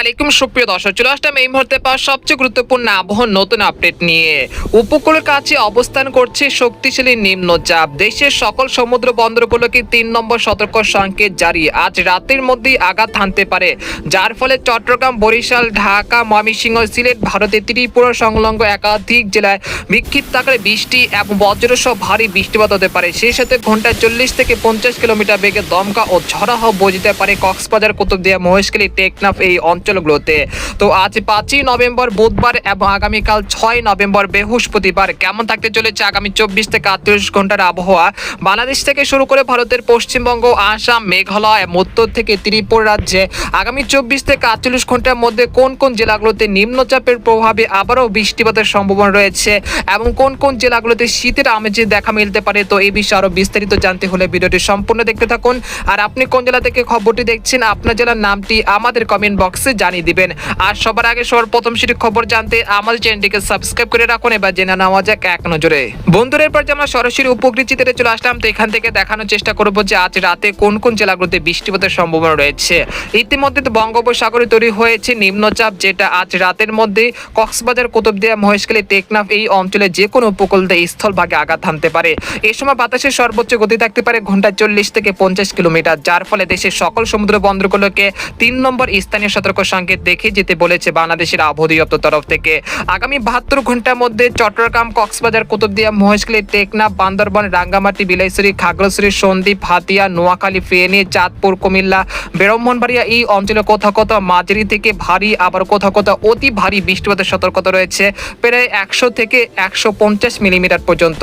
আলাইকুম, সুপ্রিয় দর্শক, চলে আসলাম এই মুহূর্তে পাওয়া সবচেয়ে গুরুত্বপূর্ণ আবহাওয়ার নতুন আপডেট নিয়ে। উপকূলের কাছে অবস্থান করছে শক্তিশালী নিম্নচাপ দেশের সকল সমুদ্র বন্দরগুলোকে তিন নম্বর সতর্ক সংকেত জারি। আজ রাতের মধ্যেই আঘাত হানতে পারে। যার ফলে চট্টগ্রাম, বরিশাল, ঢাকা, ময়মনসিংহ, সিলেট, ভারতের ত্রিপুরা সংলগ্ন একাধিক জেলায় বিক্ষিপ্ত আকারে বৃষ্টি এবং বজ্রসহ ভারী বৃষ্টিপাত হতে পারে। সেই সাথে ঘন্টায় চল্লিশ থেকে পঞ্চাশ কিলোমিটার বেগে দমকা ও ঝড়া হওয়া বইতে পারে কক্সবাজার, কুতুবদিয়া, মহেশখালী, টেকনাফ এই অঞ্চলগুলোতে তো আজ পাঁচই নভেম্বর বুধবার এবং আগামীকাল ছয় নভেম্বর বৃহস্পতিবার কেমন থাকতে চলেছে আগামী চব্বিশ থেকে আটত্রিশ ঘণ্টার আবহাওয়া? বাংলাদেশ থেকে শুরু করে ভারতের পশ্চিমবঙ্গ, আসাম, মেঘালয়, উত্তর থেকে ত্রিপুরা রাজ্যে আগামী চব্বিশ থেকে আটচল্লিশ ঘণ্টার মধ্যে কোন কোন জেলাগুলোতে নিম্নচাপের প্রভাবে আবারও বৃষ্টিপাতের সম্ভাবনা রয়েছে এবং কোন কোন জেলাগুলোতে শীতের আমেজে দেখা মিলতে পারে? তো এই বিষয়ে আরও বিস্তারিত জানতে হলে ভিডিওটি সম্পূর্ণ দেখতে থাকুন। আর আপনি কোন জেলা থেকে খবরটি দেখছেন, আপনার জেলার নামটি আমাদের কমেন্ট বক্সে জানিয়ে দিবেন। আর সবার আগে সবার প্রথম সেটি খবর জানতে আমাদের চ্যানেলটিকে সাবস্ক্রাইব করে রাখুন, এবার জেনে নেওয়া যাক এক নজরে। বন্ধুরা, এরপর যে আমরা সরাসরি উপকৃত চিত্রে চলে আসলাম, তো এখান থেকে দেখানোর চেষ্টা করব যে আজ রাতে কোন কোন জেলাগুলোতে বৃষ্টিপাতের সম্ভাবনা রয়েছে। ইতিমধ্যে বঙ্গোপসাগরে তৈরি হয়েছে নিম্নচাপ, যেটা আজ রাতের মধ্যে কক্সবাজার, কুতুবদিয়া, মহেশখালী, টেকনাফ এই অঞ্চলে যে কোনো উপকূল দিয়ে স্থলভাগে আঘাত হানতে পারে। এই সময় বাতাসের সর্বোচ্চ গতি থাকতে পারে ঘণ্টা চল্লিশ থেকে পঞ্চাশ কিলোমিটার, যার ফলে দেশের সকল সমুদ্র বন্দরগুলোকে তিন নম্বর স্থানীয় সতর্ক সংকেত দেখে যেতে বলেছে বাংলাদেশের আবহাওয়া তরফ থেকে। আগামী বাহাত্তর ঘণ্টার মধ্যে চট্টগ্রাম, কক্সবাজার, কুতুবদিয়া, মহেশখালী, টেকনা, বান্দরবন, রাঙ্গামাটি, বিলাইছড়ি, খাগড়াছড়ি, সন্দ্বীপ, হাতিয়া, নোয়াখালী, ফেনী, চাঁদপুর, কুমিল্লা, ব্রাহ্মণবাড়িয়া এই অঞ্চলে কোথাও কোথাও মাঝারি থেকে ভারী, আবার কোথাও কোথাও অতি ভারী বৃষ্টিপাতের সতর্কতা রয়েছে, প্রায় একশো থেকে একশো পঞ্চাশ মিলিমিটার পর্যন্ত।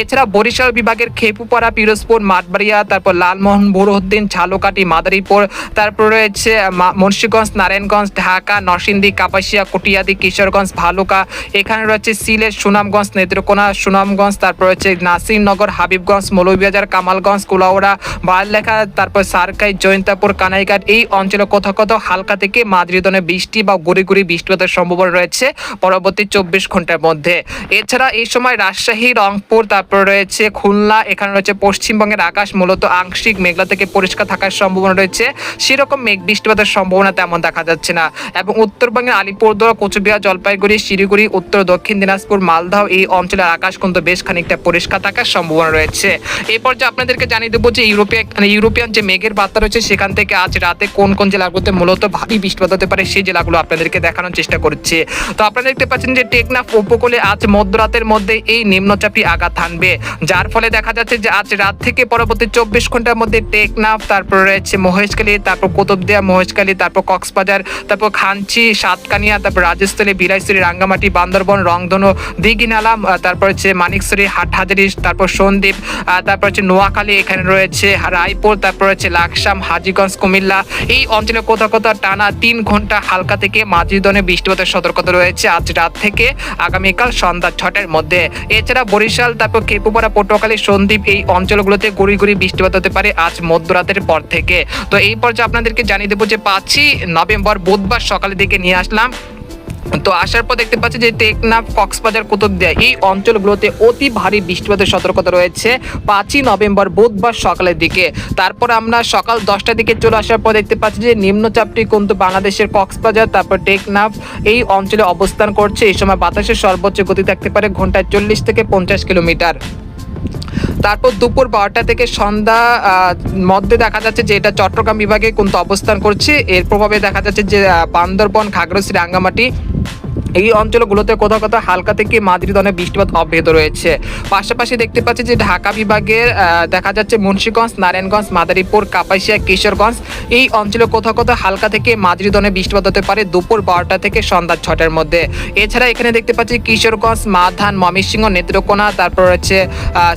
এছাড়া বরিশাল বিভাগের খেপুপাড়া, পিরোজপুর, মাঠবাড়িয়া, তারপর লালমোহন বুরুদ্দিন ঝালকাটি মাদারীপুর, তারপর রয়েছে মুন্সিগঞ্জ নারায়ণগঞ্জ ঢাকা, নরসিংদী, কাপাসিয়া, কটিয়াদি, কিশোরগঞ্জ, ভালুকা। এখানে রয়েছে সিলেট, সুনামগঞ্জ, নেত্রকোনা, সুনামগঞ্জ, তারপর রয়েছে নাসিরনগর, হাবিবগঞ্জ, মৌলভীবাজার, কামালগঞ্জ, কুলাউড়া বারলেখা তারপর সারকাই, জয়ন্তাপুর, কানাইঘাট। এই অঞ্চলে কোথাও কোথাও হালকা থেকে মাঝারি বৃষ্টি বা গুড়ি গুড়ি বৃষ্টিপাতের সম্ভাবনা রয়েছে পরবর্তী চব্বিশ ঘণ্টার মধ্যে। এছাড়া এই সময় রাজশাহী, রংপুর, তারপর রয়েছে খুলনা, এখানে রয়েছে পশ্চিমবঙ্গের আকাশ মূলত আংশিক মেঘলা থেকে পরিষ্কার থাকার সম্ভাবনা রয়েছে। সেরকম মেঘ বৃষ্টিপাতের সম্ভাবনা তেমন দেখা যাচ্ছে না। এবং উত্তরবঙ্গের আলিপুরদুয়ার, কোচবিহার, জলপাইগুড়ি, শিলিগুড়ি, উত্তর দক্ষিণ দিনাজপুর মালদহ এই অঞ্চলের আকাশ কিন্তু বেশ খানিকটা পরিষ্কার থাকার সম্ভাবনা রয়েছে। এই পর্যায়ে আপনাদেরকে জানিয়ে দেবো যে ইউরোপিয়ান মানে ইউরোপিয়ান যে মেঘের বার্তা রয়েছে সেখান থেকে আজ রাতে কোন কোন জেলাগুলোতে মূলত ভারী বৃষ্টিপাত হতে পারে সেই জেলাগুলো আপনাদেরকে দেখানোর চেষ্টা করছে। তো আপনারা দেখতে পাচ্ছেন যে টেকনাফ উপকূলে আজ মধ্যরাতের মধ্যে এই নিম্নচাপটি আঘাত হানবে। যার ফলে দেখা যাচ্ছে যে আজ রাত থেকে পরবর্তী চব্বিশ ঘণ্টার মধ্যে টেকনাফ, তারপর রয়েছে মহেশখালী, তারপর কুতুবদিয়া, মহেশখালী, তারপর কক্সবাজার তারপর খাঞ্চি সাতকানিয়া তারপর রাজস্থলী বিলাইছড়ি রাঙ্গামাটি বান্দরবন রংধনু দিঘিনালাম আহ, তারপর হচ্ছে মানিকছড়ি হাটহাজারি তারপর সন্দ্বীপ তারপর হচ্ছে নোয়াখালী এখানে রয়েছে রায়পুর তারপর হচ্ছে লাকসাম হাজিগঞ্জ কুমিল্লা। এই অঞ্চলে কোথাও কোথাও টানা তিন ঘণ্টা হালকা থেকে মাঝি ধরনের বৃষ্টিপাতের সতর্কতা রয়েছে আজ রাত থেকে আগামীকাল সন্ধ্যা ছটার মধ্যে। এছাড়া বরিশাল তারপর কেপুপাড়া পটুয়াখালী সন্দ্বীপ এই অঞ্চলগুলোতে গুড়ি গুড়ি বৃষ্টিপাত হতে পারে আজ মধ্যরাতের পর থেকে। তো এই পর্যায়ে আপনাদেরকে জানিয়ে দেবো যে পাঁচই নভেম্বর বুধবার সকালের দিকে নিয়ে আসলাম। তো আসার পর দেখতে পাচ্ছি যে টেকনাফ, কক্সবাজার, কুতুবদিয়া এই অঞ্চলগুলোতে অতি ভারী বৃষ্টিপাতের সতর্কতা রয়েছে পাঁচই নভেম্বর বুধবার সকালের দিকে। তারপর আমরা সকাল দশটার দিকে চলে আসার পর দেখতে পাচ্ছি যে নিম্নচাপটি কিন্তু বাংলাদেশের কক্সবাজার, তারপর টেকনাফ এই অঞ্চলে অবস্থান করছে। এই সময় বাতাসের সর্বোচ্চ গতি থাকতে পারে ঘন্টায় চল্লিশ থেকে পঞ্চাশ কিলোমিটার। তারপর দুপুর বারোটা থেকে সন্ধ্যা মধ্যে দেখা যাচ্ছে যে এটা চট্টগ্রাম বিভাগে কিন্তু অবস্থান করছে। এর প্রভাবে দেখা যাচ্ছে যে বান্দরবন খাগড়শ্রী রাঙ্গামাটি এই অঞ্চলগুলোতে কোথাও কোথাও হালকা থেকে মাঝারি ধরনের বৃষ্টিপাত অব্যাহত রয়েছে। পাশাপাশি দেখতে পাচ্ছি যে ঢাকা বিভাগের দেখা যাচ্ছে মুন্সীগঞ্জ, নারায়ণগঞ্জ, মাদারীপুর, কাপাসিয়া, কিশোরগঞ্জ এই অঞ্চলে কোথাও কোথাও হালকা থেকে মাঝারি ধরনের বৃষ্টিপাত হতে পারে দুপুর বারোটা থেকে সন্ধ্যা ছটার মধ্যে। এছাড়া এখানে দেখতে পাচ্ছি কিশোরগঞ্জ, মাধান, ময়মনসিংহ, নেত্রকোনা, তারপর হচ্ছে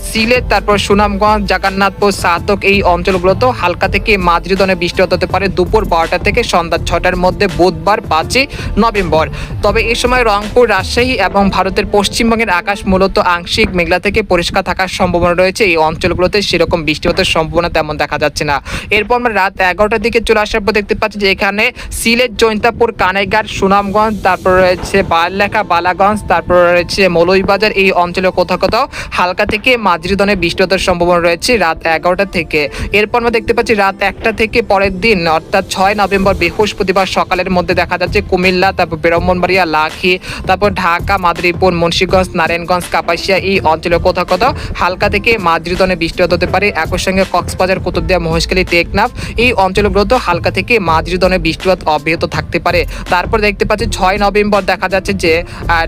সিলেট, তারপর সুনামগঞ্জ, জগন্নাথপুর সাতক এই অঞ্চলগুলোতেও হালকা থেকে মাঝারি ধরনের বৃষ্টিপাত হতে পারে দুপুর বারোটা থেকে সন্ধ্যা ছটার মধ্যে বুধবার, পাঁচই নভেম্বর। তবে এই সময় রংপুর, রাজশাহী এবং ভারতের পশ্চিমবঙ্গের আকাশ মূলত আংশিক মেঘলা থেকে পরিষ্কার থাকার সম্ভাবনা রয়েছে। এই অঞ্চলগুলোতে সেরকম বৃষ্টিপাতের সম্ভাবনা তেমন দেখা যাচ্ছে না। এরপর আমরা রাত এগারোটার দিকে চলে আসার পর দেখতে পাচ্ছি যে এখানে সিলেট, জৈন্তাপুর, কানাইঘাট, সুনামগঞ্জ, তারপর রয়েছে বারলেখা বালাগঞ্জ, তারপর রয়েছে মৌলভীবাজার, এই অঞ্চলে কোথাও কোথাও হালকা থেকে মাঝারি ধরনের বৃষ্টিপাতের সম্ভাবনা রয়েছে রাত এগারোটা থেকে। এরপর আমরা দেখতে পাচ্ছি রাত একটা থেকে পরের দিন, অর্থাৎ ছয় নভেম্বর বৃহস্পতিবার সকালের মধ্যে দেখা যাচ্ছে কুমিল্লা, তারপর ব্রাহ্মণবাড়িয়া লাখি তারপর ঢাকা, মাদরীপুর, মুন্সিগঞ্জ, নারায়ণগঞ্জ, কাপাসিয়া এই অঞ্চলে কোথাও কোথাও হালকা থেকে ধরনের বৃষ্টিপাত হতে পারে। একই সঙ্গে কক্সবাজার, কুতুবদিয়া, মহেশখালী, টেকনাফ এই অঞ্চলগুলোতে হালকা থেকে মাঝারি ধরনের বৃষ্টিপাত অব্যাহত থাকতে পারে। তারপর দেখতে পাচ্ছি ছয় নভেম্বর দেখা যাচ্ছে যে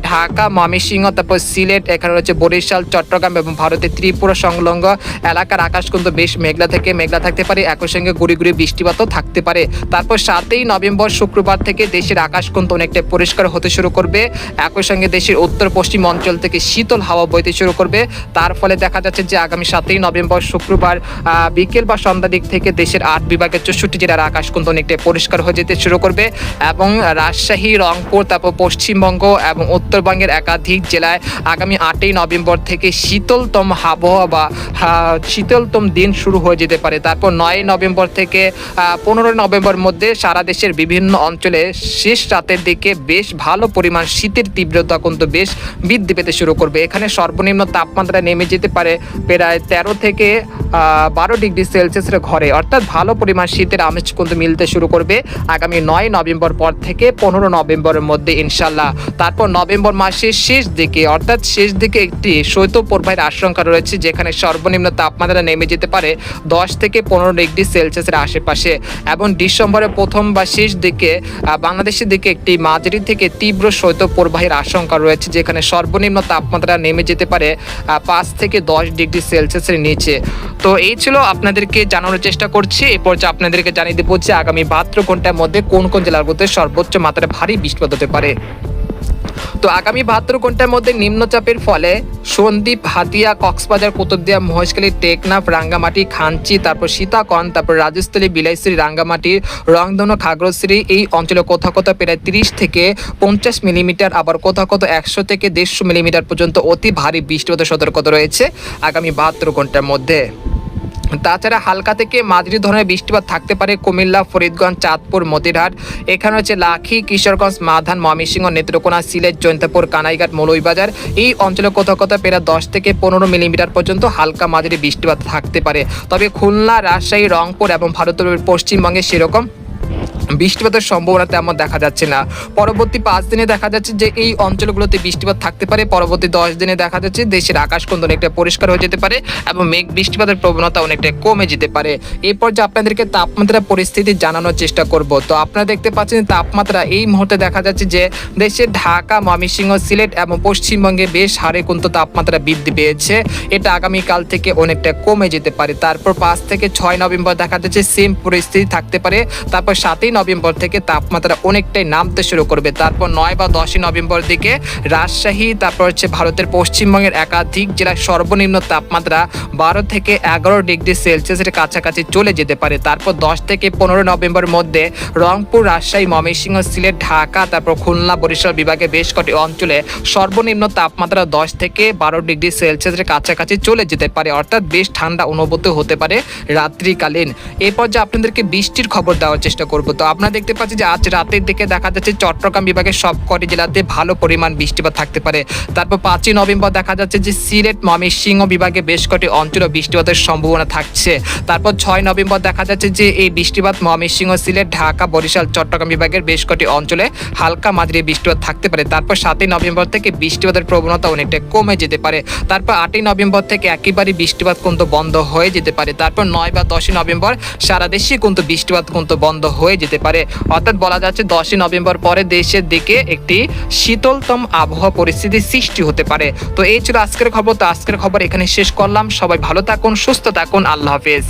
ঢাকা, ময়মনসিংহ, তারপর সিলেট, এখানে রয়েছে বরিশাল, চট্টগ্রাম এবং ভারতের ত্রিপুরা সংলগ্ন এলাকার আকাশ কিন্তু বেশ মেঘলা থেকে মেঘলা থাকতে পারে। একই সঙ্গে গুড়ি গুড়ি বৃষ্টিপাতও থাকতে পারে। তারপর সাতই নভেম্বর শুক্রবার থেকে দেশের আকাশ কিন্তু অনেকটা পরিষ্কার হতে শুরু করবে। একই সঙ্গে দেশের উত্তর পশ্চিম অঞ্চল থেকে শীতল হাওয়া বইতে শুরু করবে। তার ফলে দেখা যাচ্ছে যে আগামী সাতই নভেম্বর শুক্রবার বিকেল বা সন্ধ্যা দিক থেকে দেশের আট বিভাগের চৌষট্টি জেলার আকাশ কিন্তু অনেকটা পরিষ্কার হয়ে যেতে শুরু করবে এবং রাজশাহী, রংপুর, তারপর পশ্চিমবঙ্গ এবং উত্তরবঙ্গের একাধিক জেলায় আগামী আটই নভেম্বর থেকে শীতলতম আবহাওয়া বা শীতলতম দিন শুরু হয়ে যেতে পারে। তারপর নয় নভেম্বর থেকে পনেরোই নভেম্বর মধ্যে সারা দেশের বিভিন্ন অঞ্চলে শেষ রাতের দিকে বেশ ভালো পরিমাণ শীতের তীব্রতা কিন্তু বেশ বৃদ্ধি পেতে শুরু করবে। এখানে সর্বনিম্ন তাপমাত্রা নেমে যেতে পারে প্রায় তেরো থেকে বারো ডিগ্রি সেলসিয়াসের ঘরে। অর্থাৎ ভালো পরিমাণ শীতের আমেজ কিন্তু মিলতে শুরু করবে আগামী নয় নভেম্বর পর থেকে পনেরো নভেম্বরের মধ্যে ইনশাল্লাহ তারপর নভেম্বর মাসের শেষ দিকে, অর্থাৎ শেষ দিকে একটি শৈত্য প্রবাহের আশঙ্কা রয়েছে, যেখানে সর্বনিম্ন তাপমাত্রা নেমে যেতে পারে দশ থেকে পনেরো ডিগ্রি সেলসিয়াসের আশেপাশে। এবং ডিসেম্বরের প্রথম বা শেষ দিকে বাংলাদেশের দিকে একটি মাঝারি থেকে তীব্র শৈত্য প্রবাহের আশঙ্কা রয়েছে, যেখানে সর্বনিম্ন তাপমাত্রা নেমে যেতে পারে পাঁচ থেকে দশ ডিগ্রি সেলসিয়াসের নিচে। তো এই ছিল আপনাদেরকে জানানোর চেষ্টা করছি। এ পর্যায়ে আপনাদেরকে জানিয়ে দেবো যে আগামী বাহাত্তর ঘণ্টার মধ্যে কোন কোন জেলার মধ্যে সর্বোচ্চ মাত্রায় ভারী বৃষ্টিপাত হতে পারে। তো আগামী বাহাত্তর ঘণ্টার মধ্যে নিম্নচাপের ফলে সন্দ্বীপ, হাতিয়া, কক্সবাজার, কুতুবদিয়া, মহেশখালী, টেকনাফ, রাঙ্গামাটি, খাঞ্চি, তারপর সীতাকন তারপর রাজস্থলী বিলাইশ্রী রাঙ্গামাটি, রংধনু খাগড়শ্রী এই অঞ্চলে কোথাও কোথাও প্রায় তিরিশ থেকে পঞ্চাশ মিলিমিটার, আবার কোথাও কোথাও একশো থেকে দেড়শো মিলিমিটার পর্যন্ত অতি ভারী বৃষ্টিপাতের সতর্কতা রয়েছে আগামী বাহাত্তর ঘণ্টার মধ্যে। তাছাড়া হালকা থেকে মাঝারি ধরনের বৃষ্টিপাত থাকতে পারে কুমিল্লা, ফরিদগঞ্জ, চাঁদপুর, মতিরহাট। এখানে হচ্ছে লাখি, কিশোরগঞ্জ মাধান ময়মনসিংহ, নেত্রকোনা, সিলেট, জৈন্তপুর, কানাইঘাট মৌলইবাজার এই অঞ্চলে কোথাও কোথাও প্রায় দশ থেকে পনেরো মিলিমিটার পর্যন্ত হালকা মাঝারি বৃষ্টিপাত থাকতে পারে। তবে খুলনা, রাজশাহী, রংপুর এবং ভারতের পশ্চিমবঙ্গে সেরকম বৃষ্টিপাতের সম্ভাবনা তেমন দেখা যাচ্ছে না। পরবর্তী পাঁচ দিনে দেখা যাচ্ছে যে এই অঞ্চলগুলোতে বৃষ্টিপাত থাকতে পারে। পরবর্তী দশ দিনে দেখা যাচ্ছে দেশের আকাশ কিন্তু অনেকটা পরিষ্কার হয়ে যেতে পারে এবং মেঘ বৃষ্টিপাতের প্রবণতা অনেকটা কমে যেতে পারে। এরপর যে আপনাদেরকে তাপমাত্রা পরিস্থিতি জানানোর চেষ্টা করব। তো আপনারা দেখতে পাচ্ছেন তাপমাত্রা এই মুহূর্তে দেখা যাচ্ছে যে দেশের ঢাকা, ময়মনসিংহ, সিলেট এবং পশ্চিমবঙ্গে বেশ হারে কিন্তু তাপমাত্রা বৃদ্ধি পেয়েছে। এটা আগামীকাল থেকে অনেকটা কমে যেতে পারে। তারপর পাঁচ থেকে ছয় নভেম্বর দেখা যাচ্ছে সেম পরিস্থিতি থাকতে পারে। তারপর সাতই নভেম্বর থেকে তাপমাত্রা অনেকটাই নামতে শুরু করবে। তারপর নয় বা দশই নভেম্বর দিকে রাজশাহী, তারপর হচ্ছে ভারতের পশ্চিমবঙ্গের একাধিক জেলার সর্বনিম্ন তাপমাত্রা বারো থেকে এগারো ডিগ্রি সেলসিয়াসের কাছাকাছি চলে যেতে পারে। তারপর দশ থেকে পনেরো নভেম্বর মধ্যে রংপুর, রাজশাহী, ময়মনসিংহ, সিলেট, ঢাকা, তারপর খুলনা, বরিশাল বিভাগে বেশ কটি অঞ্চলে সর্বনিম্ন তাপমাত্রা দশ থেকে বারো ডিগ্রি সেলসিয়াসের কাছাকাছি চলে যেতে পারে। অর্থাৎ বেশ ঠান্ডা অনুভূত হতে পারে রাত্রিকালীন। এরপর যে আপনাদেরকে বৃষ্টির খবর দেওয়ার চেষ্টা করব। তো আপনারা দেখতে পাচ্ছি যে আজ রাতের দিকে দেখা যাচ্ছে চট্টগ্রাম বিভাগের সবকটি জেলাতে ভালো পরিমাণ বৃষ্টিপাত থাকতে পারে। তারপর পাঁচই নভেম্বর দেখা যাচ্ছে যে সিলেট, ময়মনসিংহ বিভাগে বেশ কটি অঞ্চলে বৃষ্টিপাতের সম্ভাবনা থাকছে। তারপর ছয় নভেম্বর দেখা যাচ্ছে যে এই বৃষ্টিপাত ময়মনসিংহ, সিলেট, ঢাকা, বরিশাল, চট্টগ্রাম বিভাগের বেশ কটি অঞ্চলে হালকা মাঝারি বৃষ্টিপাত থাকতে পারে। তারপর সাতই নভেম্বর থেকে বৃষ্টিপাতের প্রবণতা অনেকটা কমে যেতে পারে। তারপর আটই নভেম্বর থেকে একেবারে বৃষ্টিপাত কিন্তু বন্ধ হয়ে যেতে পারে। তারপর নয় বা দশই নভেম্বর সারা দেশে কিন্তু বৃষ্টিপাত কিন্তু বন্ধ হয়ে যেতে পারে। অর্থাৎ বলা যাচ্ছে দশই নভেম্বর পরে দেশের দিকে একটি শীতলতম আবহাওয়া পরিস্থিতি সৃষ্টি হতে পারে। তো এই ছিল আজকের খবর। তো আজকের খবর এখানে শেষ করলাম। সবাই ভালো থাকুন, সুস্থ থাকুন। আল্লাহ হাফেজ।